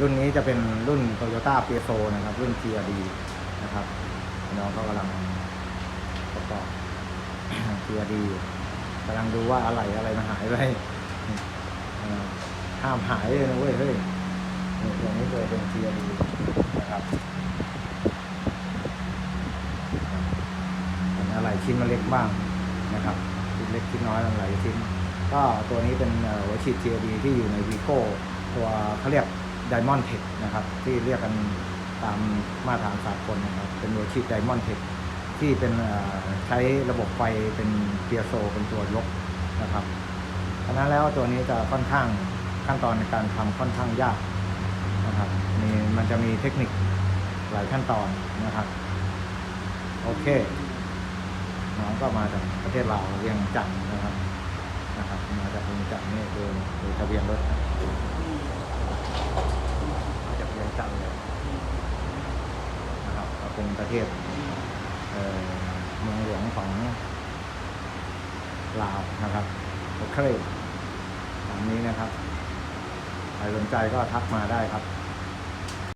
รุ่นนี้จะเป็นรุ่น Toyota p i a s o นะครับ รุ่น GRD นะครับน้องก็กำลังประกอบ GRD กำลังดูว่าอะไรอะไรมันหายไปห้ามหายเลยนะเว้ยเฮ้ยตัวนี้จะเป็น GRD นะครับเป็นอะไรชิ้นมันเล็กบ้างนะครับชิ้นเล็กชิ้นน้อยอะไรชิ้น ก็ตัวนี้เป็นหัวฉีด GLD ที่อยู่ใน Vigo ตัวเขาเรียก Diamond Tech นะครับที่เรียกกันตามมาตรฐานสากลนะครับเป็นหัวฉีด Diamond Tech ที่เป็นใช้ระบบไฟเป็นเปียโซเป็นตัวยกนะครับฉะนั้นแล้วตัวนี้จะค่อนข้างขั้นตอนในการทำค่อนข้างยากนะครับมีมันจะมีเทคนิคหลายขั้นตอนนะครับ โอเค น้องก็มาจากประเทศลาวเวียงจันนะครับนะครับ มาจากเวียงจันนี่ดูดูทะเบียนรถนะมาจากเวียงจันทร์เลยนะครับก็เประเทศเมืองหลวงของลาวนะครับโอเคตามนี้นะครับ ใครสนใจก็ทักมาได้ครับ